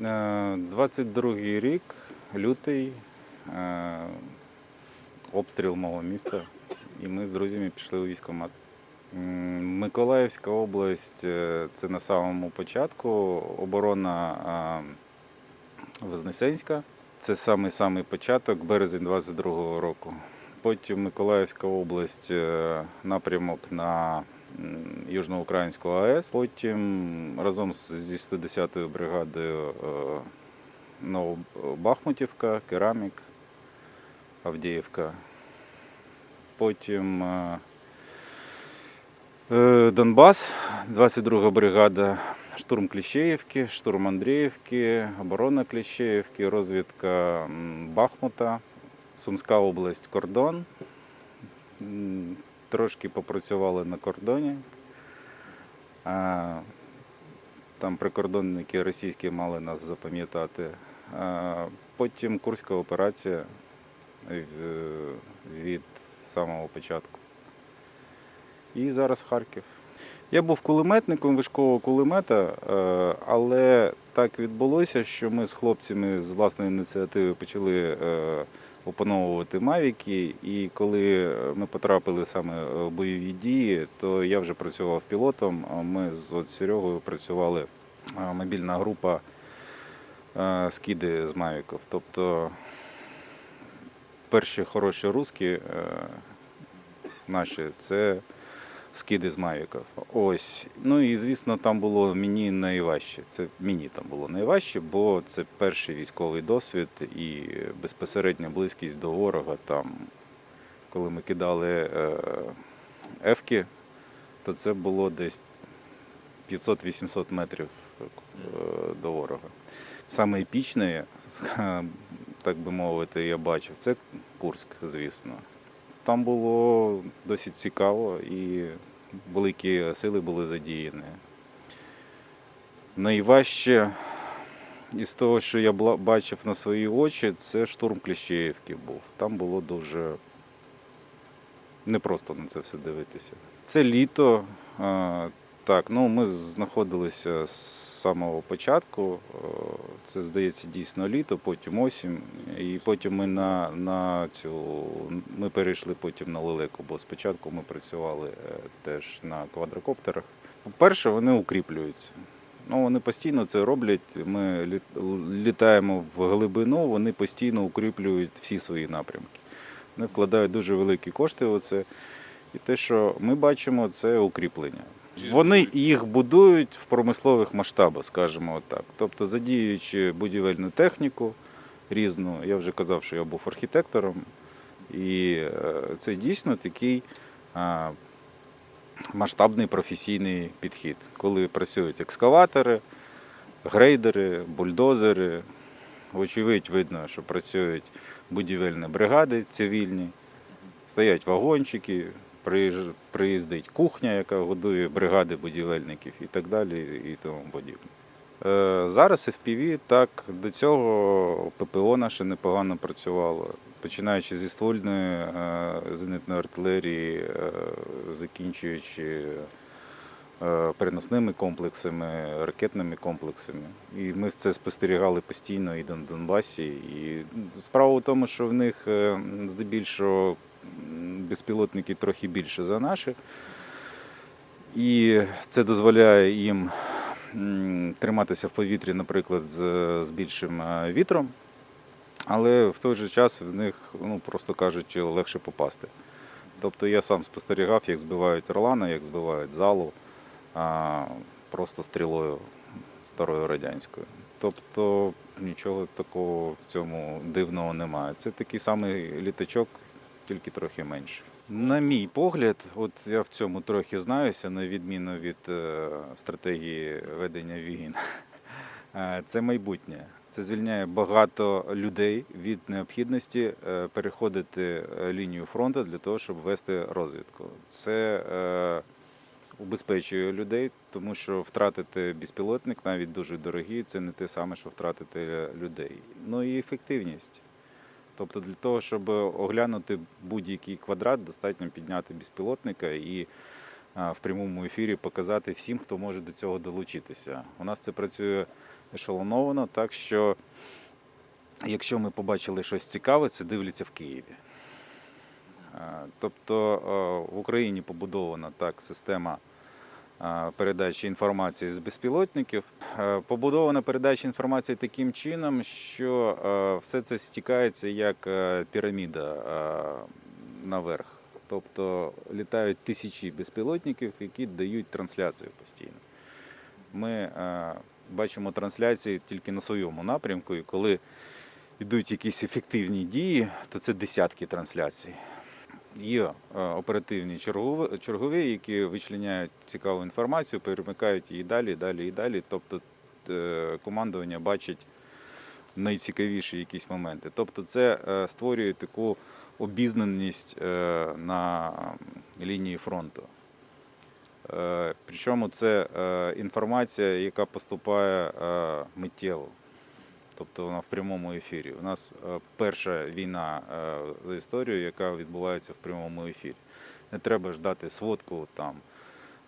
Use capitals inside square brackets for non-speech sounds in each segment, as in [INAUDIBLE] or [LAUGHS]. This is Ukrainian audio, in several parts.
22-й рік, лютий, е, обстріл мого міста, і ми з друзями пішли у військкомат. Миколаївська область е, це на самому початку. Оборона е, Вознесенська. Це самий самий початок, березень 22-го року. Потім Миколаївська область, е, напрямок на Южноукраїнську АЕС. Потім разом зі 110-ю бригадою е, Новобахмутівка, Керамік, Авдіївка. Потім е, е, Донбас, 22 бригада, штурм Кліщеївки, штурм Андріївки, оборона Кліщеївки, розвідка Бахмута, Сумська область, кордон. Трошки попрацювали на кордоні. Там прикордонники російські мали нас запам'ятати. Потім Курська операція від самого початку. І зараз Харків. Я був кулеметником вишкового кулемета, е, але так відбулося, що ми з хлопцями з власної ініціативи почали е, опановувати мавіки. І коли ми потрапили саме в бойові дії, то я вже працював пілотом. а Ми з от Серегою працювали е, мобільна група е, скиди з мавіків. Тобто перші хороші русські е, наші це скиди з мавіків. Ось. Ну і звісно, там було мені найважче. Це мені там було найважче, бо це перший військовий досвід і безпосередня близькість до ворога. Там, коли ми кидали е, ефки, то це було десь 500-800 метрів е, до ворога. Саме епічне, [LAUGHS] так би мовити, я бачив, це Курськ, звісно. Там було досить цікаво і великі сили були задіяні. Найважче із того, що я бачив на свої очі, це штурм Кліщеївки був. Там було дуже непросто на це все дивитися. Це літо. Так, ну ми знаходилися з самого початку. е, Це здається дійсно літо, потім осінь. І потім ми на, на цю ми перейшли потім на лелеку, бо спочатку ми працювали е, теж на квадрокоптерах. По-перше, вони укріплюються. Ну, вони постійно це роблять. Ми літаємо в глибину, вони постійно укріплюють всі свої напрямки. Вони вкладають дуже великі кошти в це. І те, що ми бачимо, це укріплення. Вони їх будують в промислових масштабах, скажімо так. Тобто задіюючи будівельну техніку різну. Я вже казав, що я був архітектором. І е, це дійсно такий масштабний професійний підхід, коли працюють екскаватори, грейдери, бульдозери. Вочевидь, видно, що працюють будівельні бригади цивільні, стоять вагончики, приїздить кухня, яка годує бригади будівельників і так далі, і тому подібне. Е, Зараз FPV, так, до цього ППО наше непогано працювало, починаючи зі ствольної е, зенитної артилерії, е, закінчуючи переносними комплексами, ракетними комплексами. І ми це спостерігали постійно і на Донбасі. І справа в тому, що в них здебільшого безпілотники трохи більше за наші. І це дозволяє їм триматися в повітрі, наприклад, з, з більшим е, вітром, але в той же час в них, ну, просто кажучи, легше попасти. Тобто я сам спостерігав, як збивають Орлана, як збивають залу а, просто стрілою старою радянською. Тобто нічого такого в цьому дивного немає. Це такий самий літачок, тільки трохи менше. На мій погляд, от я в цьому трохи знаюся, на відміну від е, стратегії ведення війн. Е, Це майбутнє. Це звільняє багато людей від необхідності е, переходити лінію фронту для того, щоб вести розвідку. Це убезпечує людей, тому що втратити безпілотник, навіть дуже дорогий, це не те саме, що втратити людей. Ну і ефективність. Тобто для того, щоб оглянути будь-який квадрат, достатньо підняти безпілотника і в прямому ефірі показати всім, хто може до цього долучитися. У нас це працює ешелоновано, так що якщо ми побачили щось цікаве, це дивляться в Києві. Е, Тобто е, в Україні побудована так система е, передачі інформації з безпілотників. Е, Побудована передача інформації таким чином, що е, все це стікається як е, піраміда е, наверх. Тобто літають тисячі безпілотників, які дають трансляцію постійно. Ми е, бачимо трансляції тільки на своєму напрямку, і коли йдуть якісь ефективні дії, то це десятки трансляцій. Є е, оперативні чергові, які вичленяють цікаву інформацію, перемикають її далі, далі і далі. Тобто е, командування бачить найцікавіші якісь моменти. Тобто це е, створює таку обізнаність на лінії фронту. Причому це інформація, яка поступає миттєво. Тобто вона в прямому ефірі. У нас е, перша війна е, за історію, яка відбувається в прямому ефірі. Не треба ждати сводку там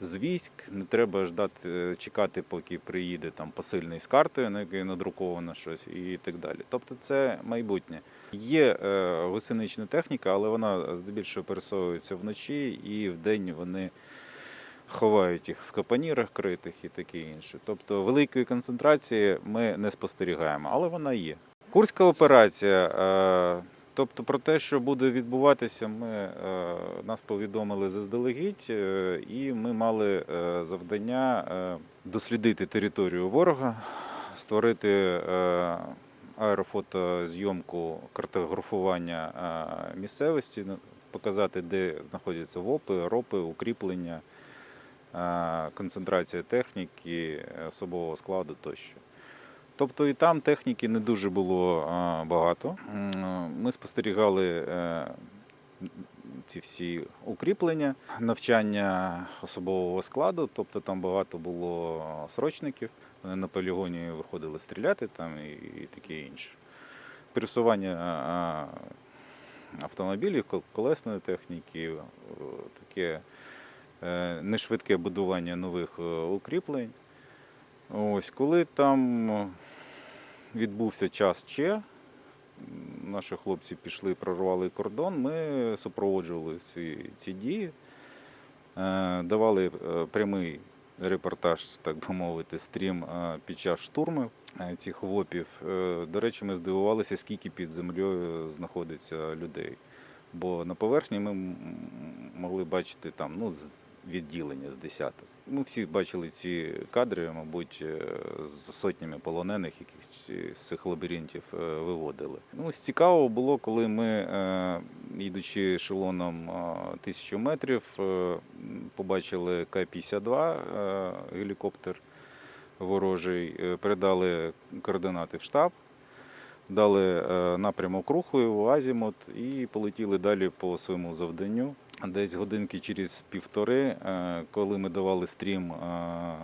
з військ, не треба ждати, е, чекати, поки приїде там посильний з картою, на якій надруковано щось і так далі. Тобто це майбутнє. Є гусенична техніка, але вона здебільшого пересовується вночі і вдень вони ховають їх в капанірах критих і таке інше. Тобто великої концентрації ми не спостерігаємо, але вона є. Курська операція. е, Тобто про те, що буде відбуватися, ми, е, нас повідомили заздалегідь, е, і ми мали завдання дослідити територію ворога, створити аерофотозйомку картографування місцевості, показати, де знаходяться ВОПи, ропи, укріплення, концентрація техніки, особового складу тощо. Тобто і там техніки не дуже було багато. Ми спостерігали е, ці всі укріплення, навчання особового складу, тобто там багато було срочників. Вони на полігоні виходили стріляти там і, таке інше. Пересування автомобілів, колесної техніки, таке е, нешвидке будування нових е, укріплень. Ось коли там е, відбувся час Че, наші хлопці пішли, прорвали кордон, ми супроводжували ці, ці дії, давали прямий репортаж, так би мовити, стрім під час штурму цих ВОПів. До речі, ми здивувалися, скільки під землею знаходиться людей. Бо на поверхні ми могли бачити там ну, відділення з десяток. Ми всі бачили ці кадри, мабуть, е, з сотнями полонених, яких з цих лабіринтів е, виводили. Ну, з цікавого було, коли ми, е, їдучи ешелоном тисячу метрів, побачили К-52 е, гелікоптер ворожий, передали координати в штаб. Дали напрямок руху азімут і полетіли далі по своєму завданню. Десь годинки через півтори, е, коли ми давали стрім е,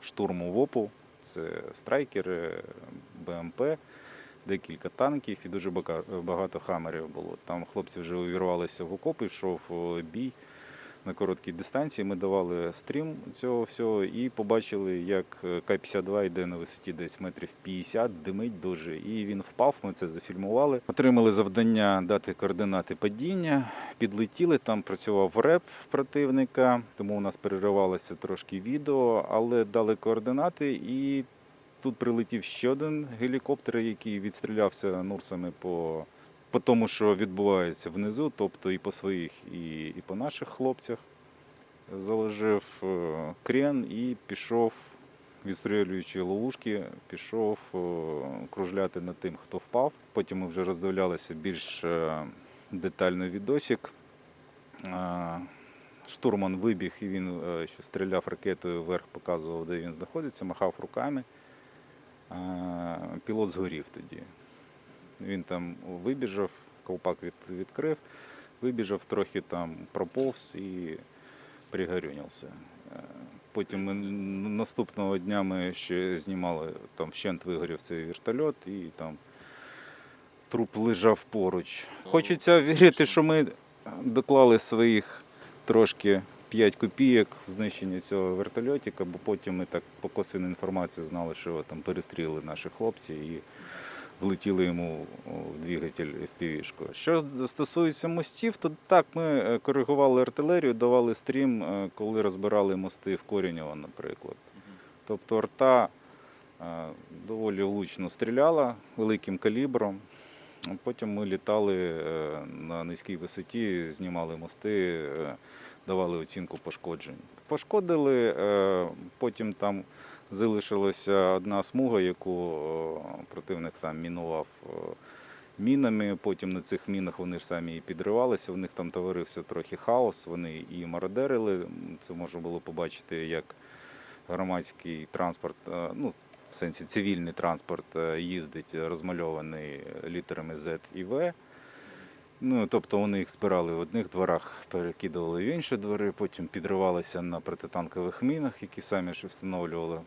штурму ВОПу, це страйкери, БМП, декілька танків і дуже багато хамерів було. Там хлопці вже увірвалися в окопи, йшов е, бій на короткій дистанції. Ми давали стрім цього всього і побачили, як е, К-52 йде на висоті десь метрів 50, димить дуже. І він впав. Ми це зафільмували. Отримали завдання дати координати падіння. Підлетіли, там працював реп противника, тому у нас переривалося трошки відео, але дали координати і. Тут прилетів ще один гелікоптер, який відстрілявся нурсами по, по тому, що відбувається внизу, тобто і по своїх, і, і по наших хлопцях. Заложив е, крен і пішов, відстрілюючи ловушки, пішов е, кружляти над тим, хто впав. Потім ми вже роздивлялися більш е, детально відосик. Е, Штурман вибіг і він що стріляв ракетою вверх, показував, де він знаходиться, махав руками. Пілот згорів тоді. Він там вибіжав, колпак від, відкрив, вибіжав, трохи там проповз і пригорюнявся. Е, Потім ми, наступного дня ми ще знімали, там вщент вигорів цей вертольот і там труп лежав поруч. Хочеться вірити, що ми доклали своїх трошки 5 копійок в знищенні цього вертольотика, бо потім ми так по косвенній інформації знали, що там перестріли наші хлопці і влетіли йому в двигатель FPV-шку. Що стосується мостів, то так, ми е, коригували артилерію, давали стрім, е, коли розбирали мости в Коріньово, наприклад. Тобто арта е, доволі влучно стріляла великим калібром. Потім ми літали на низькій висоті, знімали мости, давали оцінку пошкоджень. Пошкодили, потім там залишилася одна смуга, яку е, противник сам мінував е, мінами. Потім на цих мінах вони ж самі і підривалися. У них там творився трохи хаос. Вони і мародерили. Це можна було побачити як громадський транспорт, е, ну в сенсі цивільний транспорт їздить розмальований літерами Z і V. Ну, тобто вони їх збирали в одних дворах, перекидували в інші двори, потім підривалися на протитанкових мінах, які самі ж встановлювали.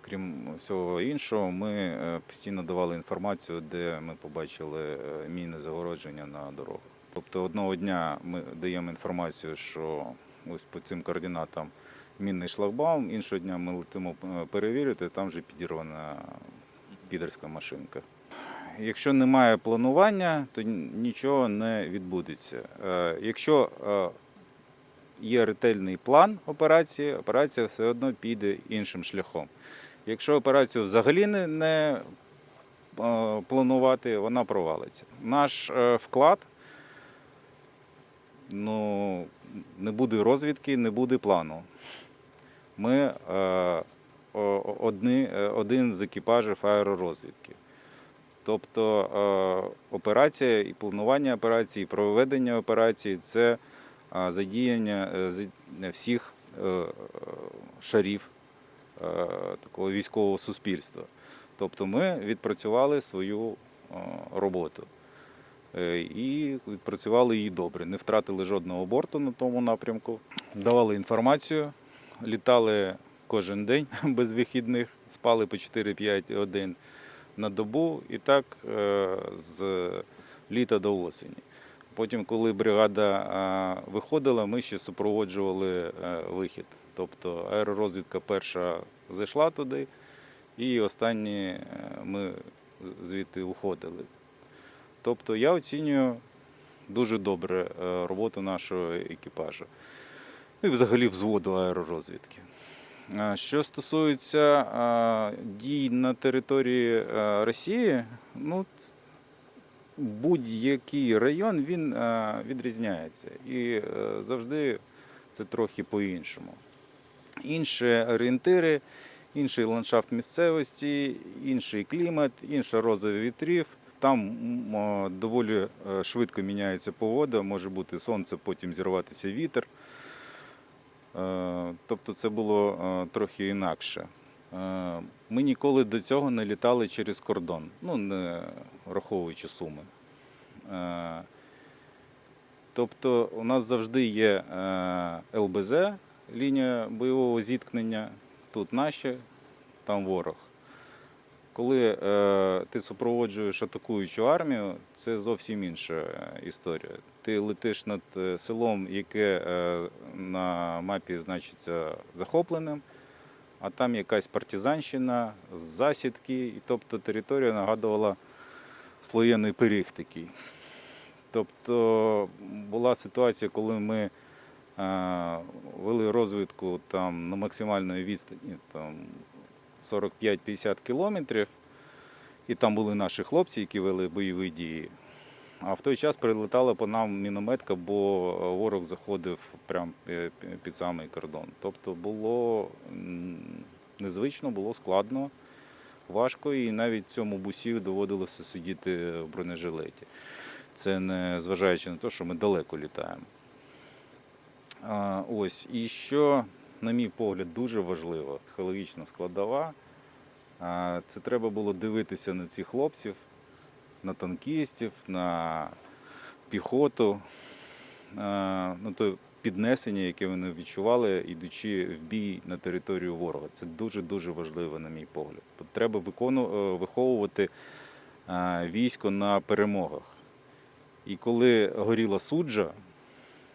Крім всього іншого, ми е, постійно давали інформацію, де ми побачили е, міни загородження на дорогах. Тобто одного дня ми даємо інформацію, що ось по цим координатам мінний шлагбаум, іншого дня ми летимо е, перевірити, там вже підірвана підерська машинка. Якщо немає планування, то нічого не відбудеться. Якщо є ретельний план операції, операція все одно піде іншим шляхом. Якщо операцію взагалі не, не е, планувати, вона провалиться. Наш е, вклад ну, не буде розвідки, не буде плану. Ми е, одні, е, один з екіпажів аеророзвідки. Тобто е, операція і планування операції, і проведення операції це задіяння е, з- всіх е, е, шарів е, такого військового суспільства. Тобто ми відпрацювали свою е, роботу. Е, І відпрацювали її добре. Не втратили жодного борту на тому напрямку. Давали інформацію, літали кожен день [LAUGHS] без вихідних, спали по 4-5 годин на добу і так е, з літа до осені. Потім, коли бригада виходила, ми ще супроводжували е, вихід. Тобто аеророзвідка перша зайшла туди, і останні е, ми звідти уходили. Тобто я оцінюю дуже добре е, роботу нашого екіпажу. Ну і взагалі взводу аеророзвідки. Що стосується дій на території Росії, ну будь-який район він е, відрізняється. І е, завжди це трохи по-іншому. Інші орієнтири, інший ландшафт місцевості, інший клімат, інша роза вітрів. Там доволі е, швидко міняється погода, може бути сонце, потім зірватися вітер. Тобто це було трохи інакше. Е, Ми ніколи до цього не літали через кордон, ну не враховуючи суми. Е, Тобто у нас завжди є е, ЛБЗ, лінія бойового зіткнення, тут наші, там ворог. Коли ти супроводжуєш атакуючу армію, це зовсім інша історія. Ти летиш над селом, яке на мапі значиться захопленим, а там якась партизанщина, засідки, і тобто територія нагадувала слоєний пиріг такий. Тобто була ситуація, коли ми е, вели розвідку там на максимальної відстані там 45-50 кілометрів, і там були наші хлопці, які вели бойові дії. А в той час прилетала по нам мінометка, бо ворог заходив прямо під самий кордон. Тобто було незвично, було складно, важко, і навіть цьому бусі доводилося сидіти в бронежилеті. Це не зважаючи на те, що ми далеко літаємо. Ось, і що, на мій погляд, дуже важливо, психологічна складова. Це треба було дивитися на цих хлопців, на танкістів, на піхоту, а, на те піднесення, яке вони відчували, ідучи в бій на територію ворога. Це дуже-дуже важливо, на мій погляд. Треба викону- е, виховувати військо на перемогах. І коли горіла суджа,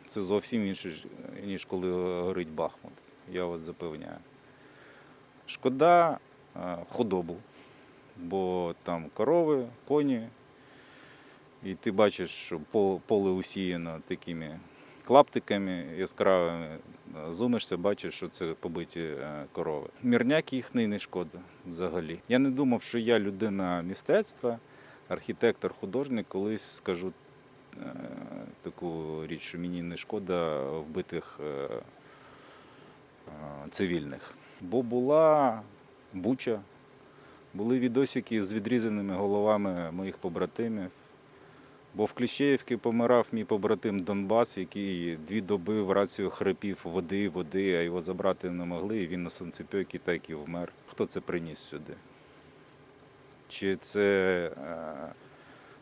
це зовсім інше, ніж коли горить Бахмут. Я вас запевняю. Шкода е, худобу, бо там корови, коні, і ти бачиш, що поле усіяно такими клаптиками яскравими. Зумишся, бачиш, що це побиті е, корови. Мірняк їх не шкода взагалі. Я не думав, що я людина мистецтва, архітектор, художник, колись скажу е, таку річ, що мені не шкода вбитих е, цивільних. Бо була буча, були відосики з відрізаними головами моїх побратимів. Бо в Кліщеївці помирав мій побратим Донбас, який дві доби в рацію хрипів води, води, а його забрати не могли, і він на сонцепьокі так і вмер. Хто це приніс сюди? Чи це е,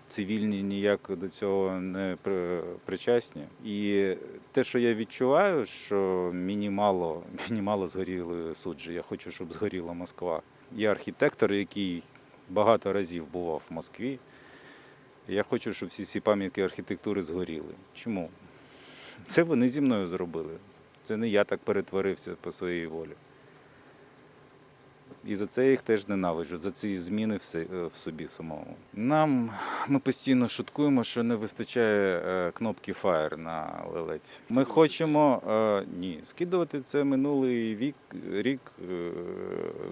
цивільні ніяк до цього не при- причасні? І те, що я відчуваю, що мені мало, [LAUGHS] мені мало згоріли суджі. Я хочу, щоб згоріла Москва. Я архітектор, який багато разів бував в Москві. Я хочу, щоб всі ці пам'ятки архітектури згоріли. Чому? Це вони зі мною зробили. Це не я так перетворився по своїй волі. І за це я їх теж ненавиджу, за ці зміни в собі самому. Нам ми постійно шуткуємо, що не вистачає е, кнопки Fire на лелець. Ми хочемо е, ні, скидувати це минулий вік, рік е,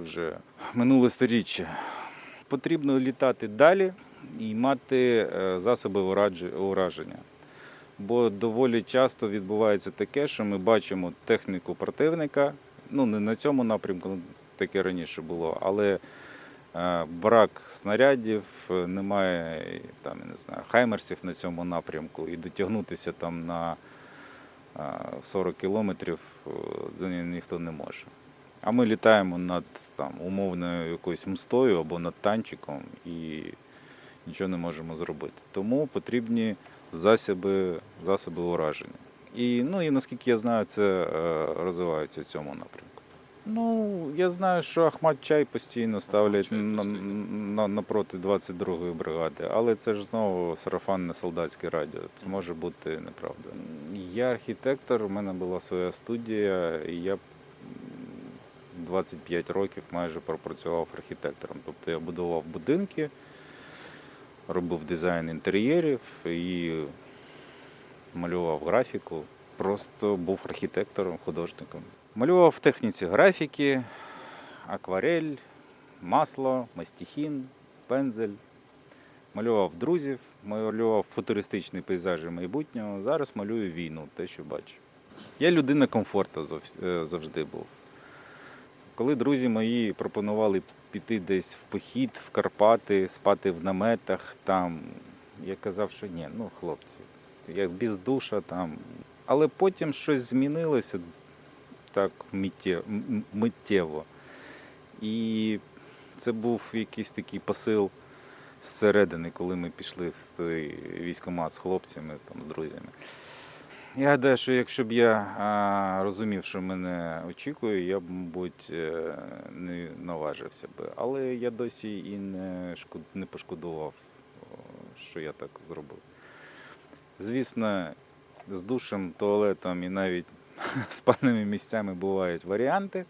вже минуле сторіччя. Потрібно літати далі і мати засоби ураження. Бо доволі часто відбувається таке, що ми бачимо техніку противника. Ну, не на цьому напрямку, ну, таке раніше було, але брак снарядів, е, немає там, не знаю, хаймерсів на цьому напрямку, і дотягнутися там на е, 40 кілометрів е, ні- ніхто не може. А ми літаємо над там, умовною якоюсь мстою або над танчиком і нічого не можемо зробити. Тому потрібні засоби, засоби ураження. І, ну, і наскільки я знаю, це е, розвивається в цьому напрямку. Ну, я знаю, що Ахмат Чай постійно ставлять Чай на, постійно. на, напроти 22-ї бригади, але це ж знову сарафанне солдатське радіо. Це може бути неправда. Я архітектор, у мене була своя студія, і я 25 років майже пропрацював архітектором. Тобто я будував будинки, робив дизайн інтер'єрів і малював графіку. Просто був архітектором, художником. Малював в техніці графіки, акварель, масло, мастихін, пензель. Малював друзів, малював футуристичні пейзажі майбутнього. Зараз малюю війну, те, що бачу. Я людина комфорту е, завжди був. Коли друзі мої пропонували піти десь в похід, в Карпати, спати в наметах, там я казав, що ні, ну хлопці, я без душа там. Але потім щось змінилося так миттєво. І це був якийсь такий посил зсередини, коли ми пішли в той військкомат з хлопцями, там, друзями. Я гадаю, що якщо б я розумів, що мене очікує, я б, мабуть, е, не наважився би. Але я досі і не, не пошкодував, що я так зробив. Звісно, з душем, туалетом і навіть [LAUGHS] спальними місцями бувають варіанти,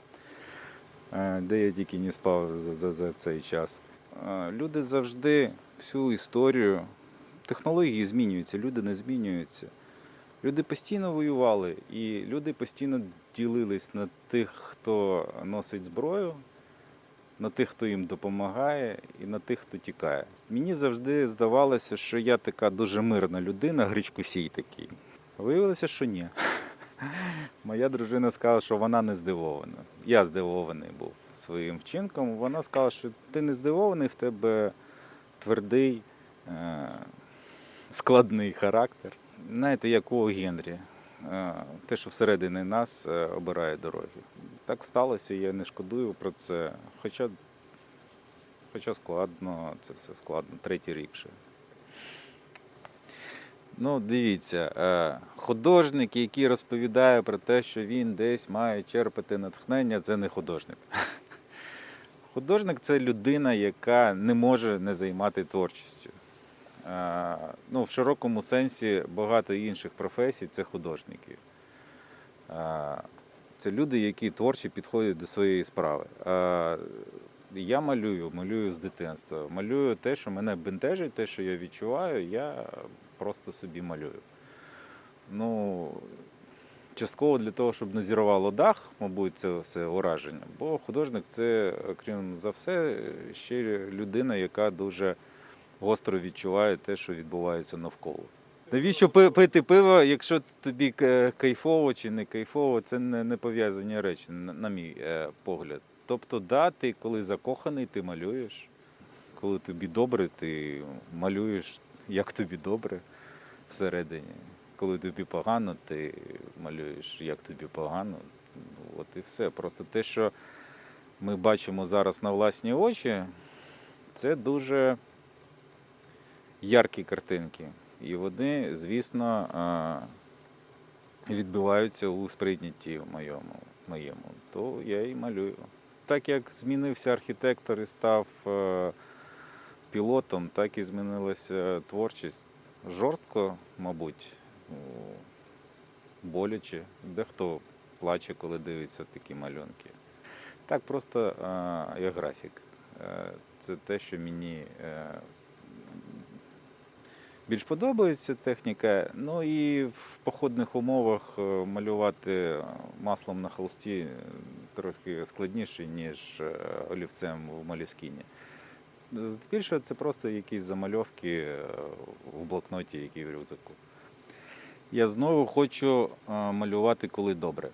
е, де я тільки не спав за, за, за цей час. Е, Люди завжди всю історію, технології змінюються, люди не змінюються. Люди постійно воювали, і люди постійно ділились на тих, хто носить зброю, на тих, хто їм допомагає, і на тих, хто тікає. Мені завжди здавалося, що я така дуже мирна людина, гречкосій такий. Виявилося, що ні. [LAUGHS] Моя дружина сказала, що вона не здивована. Я здивований був своїм вчинком. Вона сказала, що ти не здивований, в тебе твердий, е, складний характер. Знаєте, як у Генрі. Е, Те, що всередині нас е, обирає дороги. Так сталося, я не шкодую про це. Хоча, хоча складно, це все складно, третій рік вже. Ну, дивіться, е, художник, який розповідає про те, що він десь має черпати натхнення, це не художник. [LAUGHS] Художник це людина, яка не може не займати творчістю. Е, Ну, в широкому сенсі багато інших професій це художники. Е, Це люди, які творчі підходять до своєї справи. Я малюю, малюю з дитинства. Малюю те, що мене бентежить, те, що я відчуваю, я просто собі малюю. Ну, частково для того, щоб не зірвало дах, мабуть, це все ураження. Бо художник це, крім за все, ще людина, яка дуже гостро відчуває те, що відбувається навколо. Навіщо пити пиво, якщо тобі кайфово чи не кайфово, це не, пов'язані речі, на, на мій е, погляд. Тобто, да, ти коли закоханий, ти малюєш. Коли тобі добре, ти малюєш, як тобі добре всередині. Коли тобі погано, ти малюєш, як тобі погано. От і все. Просто те, що ми бачимо зараз на власні очі, це дуже яркі картинки. І вони, звісно, відбиваються у сприйнятті моєму, моєму. То я і малюю. Так як змінився архітектор і став е, пілотом, так і змінилася творчість. Жорстко, мабуть, боляче. Дехто плаче, коли дивиться такі малюнки. Так просто а, як графік. Е, Це те, що мені е, більш подобається техніка. Ну і в походних умовах е, малювати маслом на холсті е, трохи складніше, ніж е, олівцем в Маліскіні. Здебільшого це просто якісь замальовки е, в блокноті, які в рюкзаку. Я знову хочу е, малювати, коли добре.